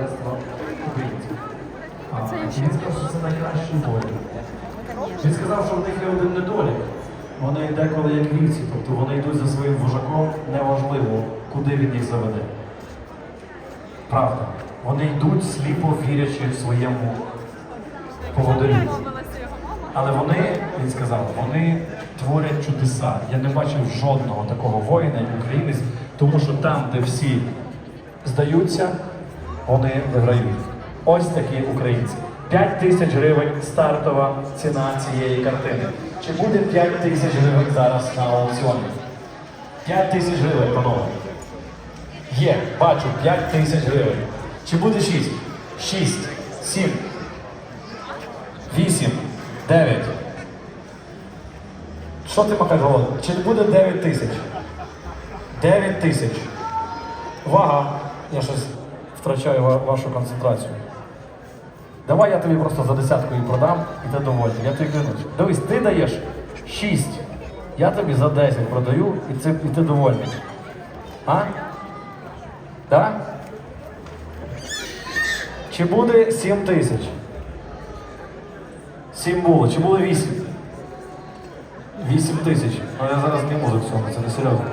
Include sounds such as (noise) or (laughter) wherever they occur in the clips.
братство українців. Він сказав, що це найкращий воїн. Він сказав, що в них є один недолік. Вони деколи як вівці, тобто вони йдуть за своїм вожаком, неважливо, куди він їх заведе. Правда. Вони йдуть сліпо вірячи своєму поводирю. Але вони, він сказав, вони творять чудеса. Я не бачив жодного такого воїна, як українець, тому що там, де всі здаються, вони виграють. Ось такі українці. 5 тисяч гривень стартова ціна цієї картини. Чи буде 5 тисяч гривень зараз на аукціоні? 5 тисяч гривень, панове. Є, бачу, 5 тисяч гривень. Чи буде 6? 6, 7, 8, 9. Що ти макаєш голову? Чи буде 9 тисяч? 9 тисяч. Увага! Я щось втрачаю вашу концентрацію. Давай я тобі просто за десятку її продам і ти довольний. Я тобі клянусь. Дивись, ти даєш 6. Я тобі за 10 продаю і, це, і ти довольний. А? Так? Чи буде 7 тисяч? 7 було. Чи було 8? 8 тисяч. Ну я зараз не можу цьому, це не серйозно.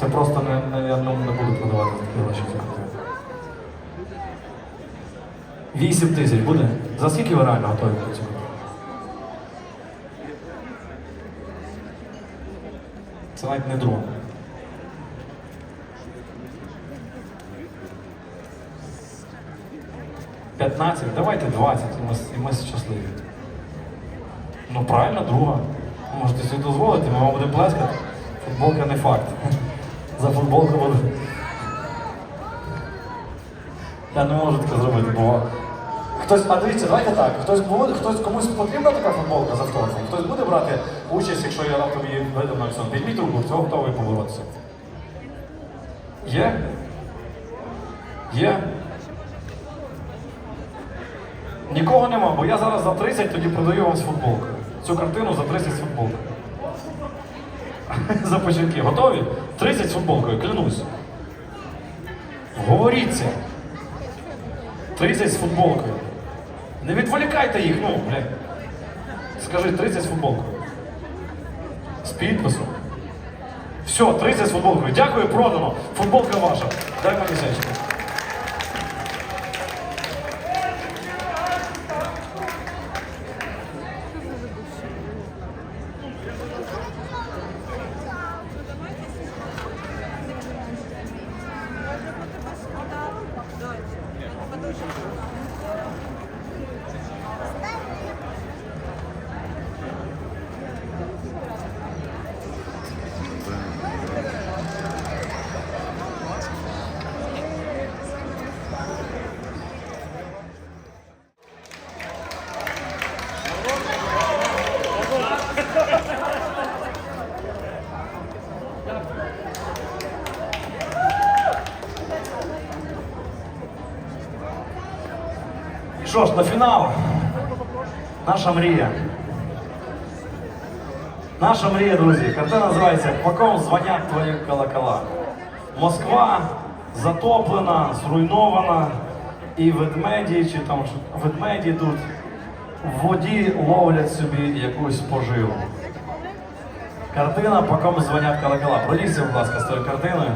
Це просто не, не, я не, не буду продавати такі гроші. Цю 8 тисяч буде? За скільки ви реально готові працювати? Це навіть не дрон. П'ятнадцять, давайте 20, і ми, і ми щасливі. Ну правильно, друга. Можете собі дозволити, ми вам будемо плескати. Футболка не факт. (laughs) За футболку буде. Я не можу таке зробити, бо. Хтось, а дивіться, давайте так. Хтось буде, хтось комусь потрібна така футболка з автографом? Хтось буде брати участь, якщо я раптом її видам на аукціон? Візьміть руку, хто готовий поборотися. Є? Є? Нікого нема, бо я зараз за 30 тоді продаю вам з футболкою. Цю картину за 30 з футболкою. (laughs) За початки. Готові? 30 з футболкою, клянусь. Говоріться. 30 з футболкою. Не відволікайте їх, ну, блядь. Скажи 30 з футболкою. З підписом. Все, 30 з футболкою. Дякую, продано. Футболка ваша. Дай мені сечку. Що ж, на фінал. Наша мрія. Наша мрія, друзі. Картина називається По ком дзвонять твої колокола. Москва затоплена, зруйнована, і ведмеді, чи там ведмеді тут в воді ловлять собі якусь поживу. Картина, по кому дзвонять колокола. Пройдіться, будь ласка, з тою картиною.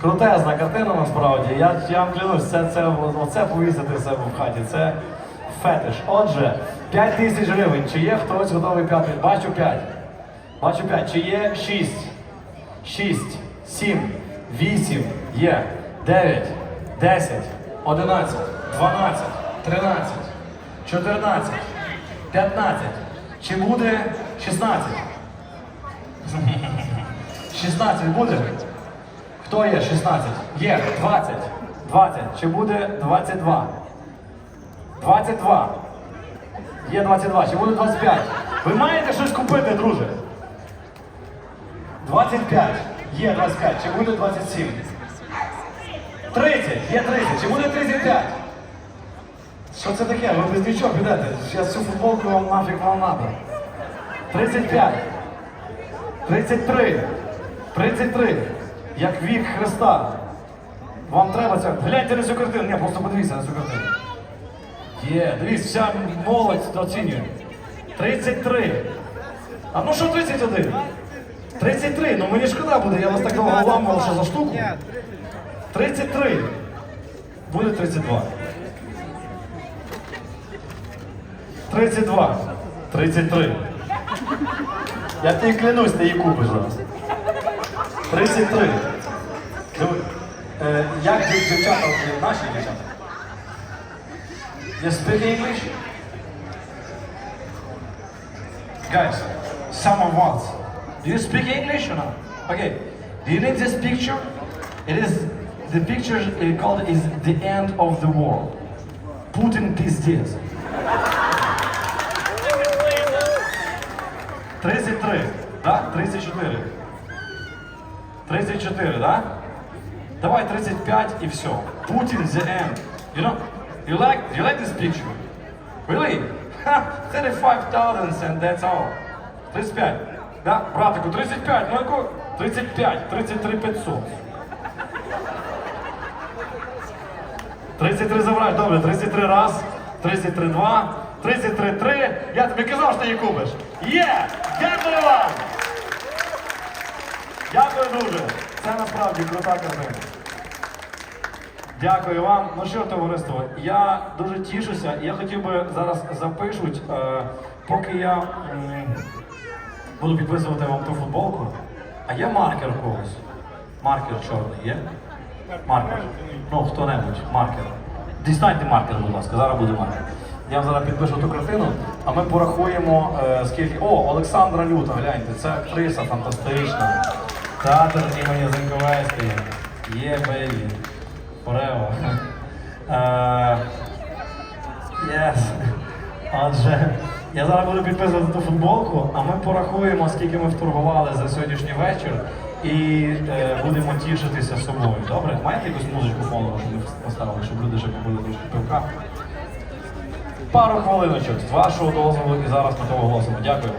Крутезна картина насправді. Я, я вам клянусь, це, це, оце повісити в себе в хаті. Це фетиш. Отже, 5 тисяч гривень. Чи є хтось готовий п'ятий? Бачу 5. Бачу 5. Чи є 6? 6, 7, 8, є 9, 10, 11, 12, 13, 14, 15. Чи буде 16? 16 (laughs) буде? Хто є 16? Є 20. 20. Чи буде 22? 22. Є 22. Чи буде 25? Ви маєте щось купити, друже? 25. Є 25. Чи буде 27? 30. Є 30. Чи буде 35? Що це таке? Ви без нічого підете. Зараз цю футболку вам нафіг вам надо. 35. 33. 33. Як вік Христа. Вам треба це. Гляньте на цю картину. Ні, просто подивіться на цю картину. Є, дивіться, вся молодь оцінює. 33. А ну що 31? 33, ну мені шкода буде, я вас так довго ламав, що за штуку. 33. Буде 32. 32. 33. Я тобі клянусь, ти її купиш зараз. 33. Ну, е, як дів- дівчата, от, наші дівчата? You speak English? Guys, some of us. Do you speak English or not? Okay. Do you need this picture? It is the picture uh, called is the end of the world. Putin пиздец. 33, да? 34. 34, да? Давай 35 и все. Putin the end. You know, you like you like this picture? Really? 35,000 and that's all. 35. Да? Братику, 35. Ну яку? 35. 33 500. 33 забрать, добре, 33 раз, 33 два, 33 три. Я тобі казав, що ти її купиш. Є! Дякую вам! Дякую дуже. Це насправді крута картина. Дякую вам. Ну що, товариство, я дуже тішуся. Я хотів би зараз запишуть, е, поки я м, буду підписувати вам ту футболку. А є маркер когось? Маркер чорний є? Маркер. Ну, хто-небудь, маркер. Дістаньте маркер, будь ласка, зараз буде маркер. Я вам зараз підпишу ту картину, а ми порахуємо, е, скільки. О, Олександра Люта, гляньте, це актриса фантастична. Театр імені Зенковецької. Є бейбі. Форево. (laughs) Е, Yes. Отже, я зараз буду підписувати ту футболку, а ми порахуємо, скільки ми вторгували за сьогоднішній вечір, і е, будемо тішитися собою. Добре? Маєте якусь музичку фонову, щоб ми поставили, щоб люди ще побили трошки пивка? Пару хвилиночок з вашого дозволу і зараз ми того голосимо. Дякую.